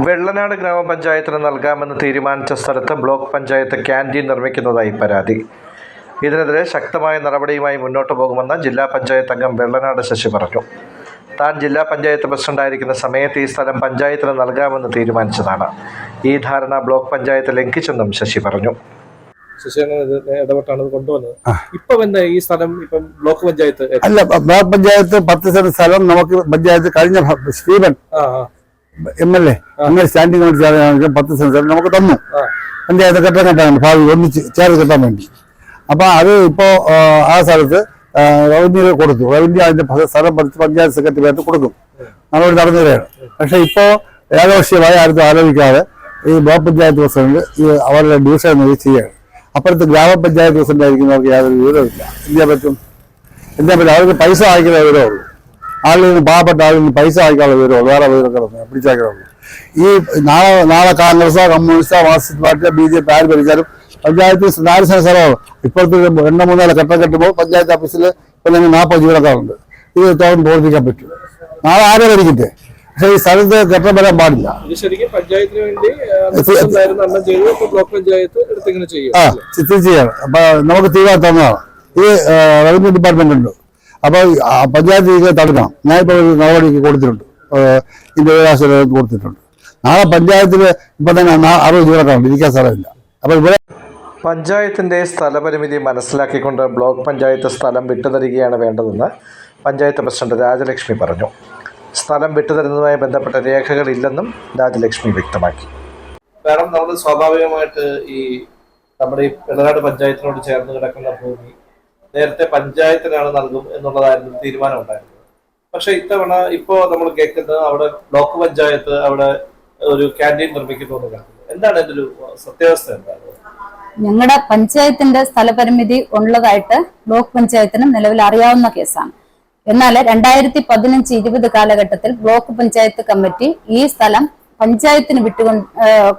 വെള്ളനാട് ഗ്രാമപഞ്ചായത്തിന് നൽകാമെന്ന് തീരുമാനിച്ച സ്ഥലത്ത് ബ്ലോക്ക് പഞ്ചായത്ത് ക്യാന്റീൻ നിർമ്മിക്കുന്നതായി പരാതി. ഇതിനെതിരെ ശക്തമായ നടപടിയുമായി മുന്നോട്ട് പോകുമെന്ന് ജില്ലാ പഞ്ചായത്ത് അംഗം വെള്ളനാട് ശശി പറഞ്ഞു. താൻ ജില്ലാ പഞ്ചായത്ത് പ്രസിഡന്റായിരിക്കുന്ന സമയത്ത് ഈ സ്ഥലം പഞ്ചായത്തിന് നൽകാമെന്ന് തീരുമാനിച്ചതാണ്. ഈ ധാരണ ബ്ലോക്ക് പഞ്ചായത്ത് ലംഘിച്ചെന്നും ശശി പറഞ്ഞു. ഇടപെട്ടാണ് കൊണ്ടുവന്നത്. ഇപ്പൊ എന്താ ഈ സ്ഥലം ഇപ്പം ബ്ലോക്ക് പഞ്ചായത്ത് അല്ല ബ്ലോക്ക് പഞ്ചായത്ത് പത്ത് സെന്റ് സ്ഥലം നമുക്ക് പഞ്ചായത്ത് കഴിഞ്ഞ സ്റ്റീവൻ എം എൽ എ അങ്ങനെ സ്റ്റാൻഡിംഗ് കമ്മിറ്റി പത്ത് സെന്റ് നമുക്ക് തന്നു. പഞ്ചായത്ത് കെട്ടാൻ കെട്ടാൻ ഭാവി ഒന്നിച്ച് ചേർത്ത് കെട്ടാൻ വേണ്ടി. അപ്പൊ അത് ഇപ്പോ ആ, സ്ഥലത്ത് റവന്യൂ കൊടുത്തു. റവന്യൂ അതിന്റെ ഭ- സ്ഥലം പറിച്ച് പഞ്ചായത്ത് സെക്രട്ടറിയായിട്ട് കൊടുക്കും നടപടി നടന്നുകയാണ് പക്ഷെ ഇപ്പോ ഏകപക്ഷീയമായി ആരും ആലോചിക്കാതെ ഈ ബ്ലോക്ക് പഞ്ചായത്ത് പ്രസിഡന്റ് ഈ അവരുടെ ഡിവിഷൻ നൽകി ചെയ്യുകയാണ് അപ്പുറത്ത് ഗ്രാമപഞ്ചായത്ത് പ്രസിഡന്റ് ആയിരിക്കുന്നവർക്ക് യാതൊരു വിവരമില്ല എന്ത് ചെയ്യാൻ പറ്റും? എന്ത് പറ്റും? അവർക്ക് പൈസ വാങ്ങിക്കുന്ന വിവരമേ ഉള്ളൂ. ആളിൽ നിന്ന് പാവപ്പെട്ട ആളിൽ നിന്ന് പൈസ വാങ്ങിക്കാനുള്ള വിവരമോ? വേറെ വിവരങ്ങളൊന്നും പിടിച്ചാക്കുള്ളൂ ഈ നാളെ നാളെ കോൺഗ്രസോ കമ്മ്യൂണിസ്റ്റോ മാർക്സിസ്റ്റ് പാർട്ടിയോ ബി ജെ പി ആര് ഭരിച്ചാലും പഞ്ചായത്തിൽ നാല് സ്ഥലമാണ്. ഇപ്പോഴത്തെ രണ്ടോ മൂന്നാൽ ഘട്ടം കെട്ടുമ്പോൾ പഞ്ചായത്ത് ഓഫീസിൽ ഇപ്പം തന്നെ നാൽപ്പത് ജീവനക്കാരുണ്ട് ഇത് തുറന്ന് പ്രവർത്തിക്കാൻ പറ്റും. നാളെ ആരെ ഭരിക്കട്ടെ? പക്ഷേ ഈ സ്ഥലത്ത് ഘട്ടം വരാൻ പാടില്ല. ആ, പ്രസിഡന്റായിരുന്ന ചെയ്യാണ്. അപ്പൊ നമുക്ക് തീരുമാനം തന്നതാണ്. ഇത് റവന്യൂ ഡിപ്പാർട്ട്മെന്റ് ഉണ്ട്. അപ്പൊ ആ പഞ്ചായത്ത് ഇത് തടുക്കണം. ഞാൻ ഇപ്പോൾ ഒരു നടപടിക്ക് കൊടുത്തിട്ടുണ്ട്. വിവരാശം കൊടുത്തിട്ടുണ്ട്. നാളെ പഞ്ചായത്തിൽ ഇപ്പൊ തന്നെ അറുപത് ജീവനക്കാരുണ്ട്. ഇരിക്കാൻ സ്ഥലമില്ല. അപ്പൊ ഇവിടെ പഞ്ചായത്തിന്റെ സ്ഥലപരിമിതി മനസ്സിലാക്കിക്കൊണ്ട് ബ്ലോക്ക് പഞ്ചായത്ത് സ്ഥലം വിട്ടുതരികയാണ് വേണ്ടതെന്ന് പഞ്ചായത്ത് പ്രസിഡന്റ് രാജലക്ഷ്മി പറഞ്ഞു. സ്ഥലം വിട്ടുതരുന്നതുമായി ബന്ധപ്പെട്ട രേഖകളില്ലെന്നും രാജലക്ഷ്മി വ്യക്തമാക്കി. കാരണം നമ്മൾ സ്വാഭാവികമായിട്ട് ഈ നമ്മുടെ ഈ വെള്ളനാട് പഞ്ചായത്തിനോട് ചേർന്ന് കിടക്കുന്ന ഭൂമി നേരത്തെ പഞ്ചായത്തിനാണ് നൽകും എന്നുള്ളതായിരുന്നു തീരുമാനം ഉണ്ടായിരുന്നത്. പക്ഷെ ഇത്തവണ ഇപ്പോ നമ്മൾ കേൾക്കുന്നത് അവിടെ ബ്ലോക്ക് പഞ്ചായത്ത് അവിടെ ഒരു ക്യാന്റീൻ നിർമ്മിക്കുന്നു എന്താണ് എന്റെ ഒരു സത്യാവസ്ഥ എന്താണ് ഞങ്ങളുടെ പഞ്ചായത്തിന്റെ സ്ഥലപരിമിതി ഉള്ളതായിട്ട് ബ്ലോക്ക് പഞ്ചായത്തിന് നിലവിൽ അറിയാവുന്ന കേസാണ്. എന്നാൽ രണ്ടായിരത്തി പതിനഞ്ച് ഇരുപത് കാലഘട്ടത്തിൽ ബ്ലോക്ക് പഞ്ചായത്ത് കമ്മിറ്റി ഈ സ്ഥലം പഞ്ചായത്തിന് വിട്ടുകൊണ്ട്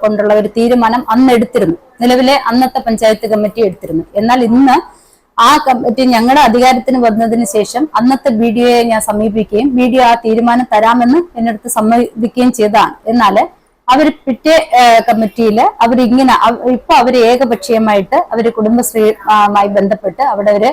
കൊണ്ടുള്ള ഒരു തീരുമാനം അന്ന് എടുത്തിരുന്നു. നിലവിലെ അന്നത്തെ പഞ്ചായത്ത് കമ്മിറ്റി എടുത്തിരുന്നു. എന്നാൽ ഇന്ന് ആ കമ്മിറ്റി ഞങ്ങളുടെ അധികാരത്തിന് വന്നതിന് ശേഷം അന്നത്തെ ബി ഡി ഒയെ ഞാൻ സമീപിക്കുകയും ബി ഡി ഒ ആ തീരുമാനം തരാമെന്ന് എന്നടുത്ത് സമ്മതിക്കുകയും ചെയ്തതാണ്. എന്നാൽ അവർ പിറ്റേ കമ്മിറ്റിയിൽ അവർ ഇങ്ങനെ ഇപ്പൊ അവർ ഏകപക്ഷീയമായിട്ട് അവർ കുടുംബശ്രീയുമായി ബന്ധപ്പെട്ട് അവിടെ ഒരു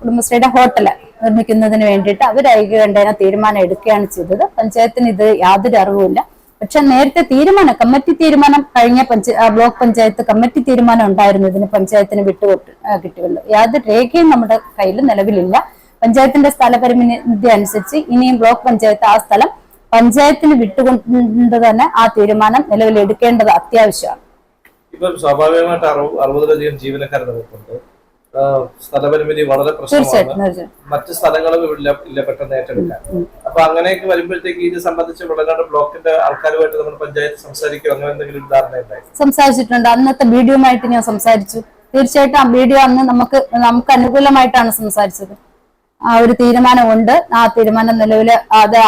കുടുംബശ്രീയുടെ ഹോട്ടൽ നിർമ്മിക്കുന്നതിന് വേണ്ടിയിട്ട് അവർ ഐക്യകണ്ഠേന തീരുമാനം എടുക്കുകയാണ് ചെയ്തത്. പഞ്ചായത്തിന് ഇത് യാതൊരു അറിവുമില്ല. പക്ഷെ നേരത്തെ തീരുമാനം കമ്മിറ്റി തീരുമാനം കഴിഞ്ഞ പഞ്ചാ ബ്ലോക്ക് പഞ്ചായത്ത് കമ്മിറ്റി തീരുമാനം ഉണ്ടായിരുന്നു. ഇതിന് പഞ്ചായത്തിന് വിട്ടുകൊട്ട് കിട്ടുമല്ലോ യാതൊരു രേഖയും നമ്മുടെ കയ്യിൽ നിലവിലില്ല. പഞ്ചായത്തിന്റെ സ്ഥലപരിമിതി അനുസരിച്ച് ഇനിയും ബ്ലോക്ക് പഞ്ചായത്ത് ആ സ്ഥലം പഞ്ചായത്തിന് വിട്ടുകൊണ്ട് തന്നെ ആ തീരുമാനം നിലവിലെടുക്കേണ്ടത് അത്യാവശ്യമാണ്. ഇപ്പം സ്വാഭാവികമായിട്ട് അറുപ അറുപതിലധികം ജീവനക്കാർ നമുക്കുണ്ട് സ്ഥലപരിമിതി വളരെ പ്രശ്നമാണ്. മറ്റു സ്ഥലങ്ങളും ഇല്ല ഇല്ല പെട്ടെന്ന് ഏറ്റെടുക്കാൻ. അപ്പൊ അങ്ങനെയൊക്കെ വരുമ്പോഴത്തേക്ക് ഇത് സംബന്ധിച്ച് വിളനാട് ബ്ലോക്കിന്റെ ആൾക്കാരുമായിട്ട് നമ്മൾ പഞ്ചായത്ത് സംസാരിക്കും അങ്ങനെ എന്തെങ്കിലും ധാരണ ഉണ്ടായി? സംസാരിച്ചിട്ടുണ്ട്. അന്നത്തെ ബിഡിയുമായിട്ട് ഞാൻ സംസാരിച്ചു. തീർച്ചയായിട്ടും ആ വീഡിയോ അന്ന് നമുക്ക് നമുക്ക് അനുകൂലമായിട്ടാണ് സംസാരിച്ചത്. ആ ഒരു തീരുമാനം ഉണ്ട് ആ തീരുമാനം നിലവിൽ അത്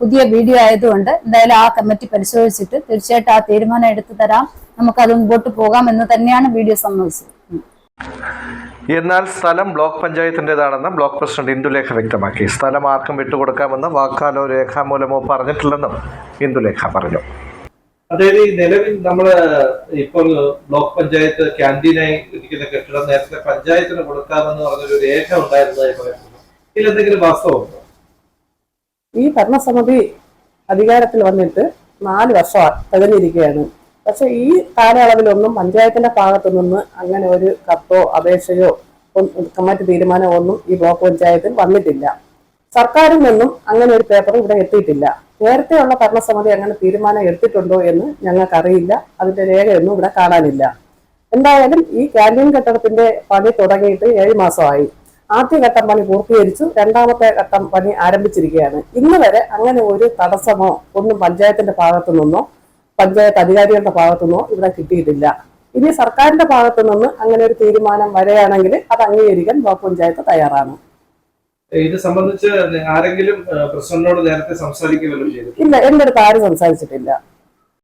പുതിയ വീഡിയോ ആയതുകൊണ്ട് എന്തായാലും ആ കമ്മിറ്റി പരിശോധിച്ചിട്ട് തീർച്ചയായിട്ടും ആ തീരുമാനം എടുത്തു തരാം. നമുക്കത് മുമ്പോട്ട് പോകാം എന്ന് തന്നെയാണ് വീഡിയോ സമ്മതിച്ചത്. ഉം. എന്നാൽ സ്ഥലം ബ്ലോക്ക് പഞ്ചായത്തിന്റെതാണെന്ന് ബ്ലോക്ക് പ്രസിഡന്റ് ഇന്ദുലേഖ വ്യക്തമാക്കി. സ്ഥലം ആർക്കും വിട്ടുകൊടുക്കാമെന്ന് വാക്കാലോ രേഖാമൂലമോ പറഞ്ഞിട്ടില്ലെന്നും ഇന്ദുലേഖ പറഞ്ഞു. അതായത് ഈ നിലവിൽ നമ്മൾ ഇപ്പോൾ ബ്ലോക്ക് പഞ്ചായത്ത് ക്യാന്റീനായി ഇരിക്കുന്ന കെട്ടിടം നേരത്തെ പഞ്ചായത്തിന് കൊടുക്കാമെന്ന് പറഞ്ഞൊരു രേഖ ഉണ്ടായിരുന്നതായി പറയുന്നു. ഇതിലെന്തെങ്കിലും വാസ്തവം വാസ്തവമുണ്ടോ? ഈ ഭരണസമിതി അധികാരത്തിൽ വന്നിട്ട് നാല് വർഷം തികഞ്ഞിരിക്കുകയാണ്. പക്ഷെ ഈ കാലയളവിലൊന്നും പഞ്ചായത്തിന്റെ ഭാഗത്തു നിന്ന് അങ്ങനെ ഒരു കത്തോ അപേക്ഷയോ മറ്റു തീരുമാനമോ ഒന്നും ഈ ബ്ലോക്ക് പഞ്ചായത്തിൽ വന്നിട്ടില്ല. സർക്കാരിൽ നിന്നും അങ്ങനെ ഒരു പേപ്പർ ഇവിടെ എത്തിയിട്ടില്ല. നേരത്തെയുള്ള ഭരണസമിതി അങ്ങനെ തീരുമാനം എടുത്തിട്ടുണ്ടോ എന്ന് ഞങ്ങൾക്കറിയില്ല. അതിന്റെ രേഖയൊന്നും ഇവിടെ കാണാനില്ല. എന്തായാലും ഈ കാന്റീൻ കെട്ടിടത്തിന്റെ പണി തുടങ്ങിയിട്ട് ഏഴ് മാസമായി. ആദ്യഘട്ടം പണി പൂർത്തീകരിച്ചു രണ്ടാമത്തെ ഘട്ടം പണി ആരംഭിച്ചിരിക്കുകയാണ്. ഇന്ന് വരെ അങ്ങനെ ഒരു തടസ്സമോ ഒന്നും പഞ്ചായത്തിന്റെ ഭാഗത്തു നിന്നോ പഞ്ചായത്ത് അധികാരികളുടെ ഭാഗത്തു നിന്നോ ഇവിടെ കിട്ടിയിട്ടില്ല. ഇനി സർക്കാരിന്റെ ഭാഗത്തു നിന്ന് അങ്ങനെ ഒരു തീരുമാനം വരെയാണെങ്കിൽ അത് അംഗീകരിക്കാൻ ബ്ലോക്ക് പഞ്ചായത്ത് തയ്യാറാണ്. ഇത് സംബന്ധിച്ച് ആരെങ്കിലും പ്രസിഡന്റിനോട് നേരത്തെ സംസാരിക്കുകയല്ലോ ചെയ്തു ഇല്ല എന്റെ അടുത്ത് ആരും സംസാരിച്ചിട്ടില്ല.